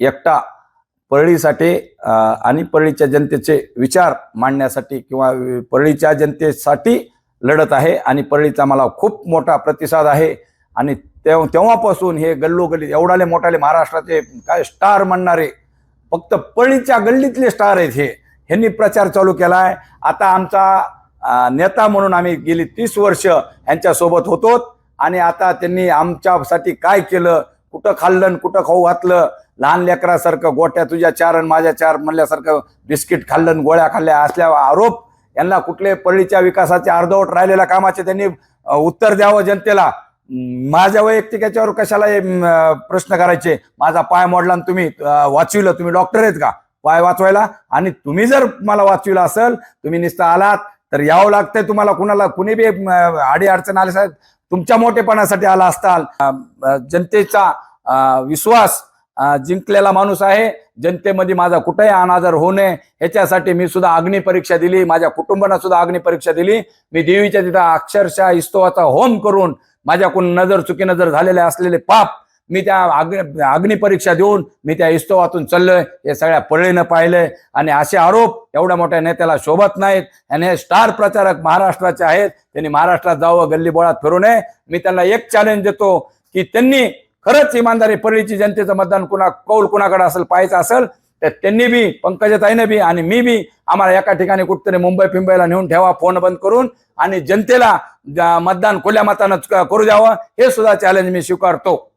एकटा परळीसाठी आणि परळीच्या जनतेचे विचार मांडण्यासाठी किंवा परळीच्या जनतेसाठी लढत आहे आणि परळीचा मला खूप मोठा प्रतिसाद आहे. आणि तेव्हा तेव्हापासून हे गल्लोगल्ली एवढाले मोठाले महाराष्ट्राचे काय स्टार म्हणणारे फक्त परळीच्या गल्लीतले स्टार आहेत हे. ह्यांनी प्रचार चालू केला आहे आता आमचा नेता म्हणून आम्ही गेली तीस वर्ष यांच्यासोबत होतो आणि आता त्यांनी आमच्यासाठी काय केलं कुठं खाल्लं आणि कुठं खाऊ घातलं लहान लेकरासारखं गोट्या तुझ्या चार आणि माझ्या चार म्हणल्यासारखं बिस्किट खाल्लं आणि गोळ्या खाल्ल्या असल्या आरोप यांना कुठले पळीच्या विकासाचे अर्धवट राहिलेल्या कामाचे त्यांनी उत्तर द्यावं जनतेला. माझ्या वैयक्तिक याच्यावर कशाला प्रश्न करायचे? माझा पाय मोडला आणि तुम्ही वाचविलं. तुम्ही डॉक्टर आहेत का? पाय वाचवायला. आणि तुम्ही जर मला वाचविलं असेल तुम्ही नुसतं आलात तर यावं लागतंय तुम्हाला कुणाला कुणी बी आडी अडचण आली साहेब तुमच्या मोठेपणासाठी आला असताल. जनतेचा विश्वास जिंकलेला माणूस आहे. जनतेमध्ये माझा कुठेही अनादर होऊ नये. ह्याच्यासाठी मी सुद्धा अग्नी परीक्षा दिली. माझ्या कुटुंबांना सुद्धा अग्नी परीक्षा दिली. मी देवीच्या तिथं अक्षरशः इस्तवाचा होम करून माझ्याकडून नजर चुकी नजर झालेले असलेले पाप मी त्या अग्नि अग्नी परीक्षा देऊन मी त्या इस्तवातून चाललोय. हे सगळ्या पळीनं पाहिलंय. आणि असे आरोप एवढ्या मोठ्या नेत्याला शोभत नाहीत. आणि हे स्टार प्रचारक महाराष्ट्राचे आहेत. त्यांनी महाराष्ट्रात जावं गल्ली बोळात फिरू नये. मी त्यांना एक चॅलेंज देतो की त्यांनी खरंच इमानदारी परळीची जनतेचं मतदान कुणा कौल कुणाकडे असेल पाहायचं असेल तर त्यांनी बी पंकजाताईनं बी आणि मी बी आम्हाला एका ठिकाणी कुठतरी मुंबई पिंबईला नेऊन ठेवा फोन बंद करून आणि जनतेला मतदान खुल्या मतानं करू द्यावं हे सुद्धा चॅलेंज मी स्वीकारतो.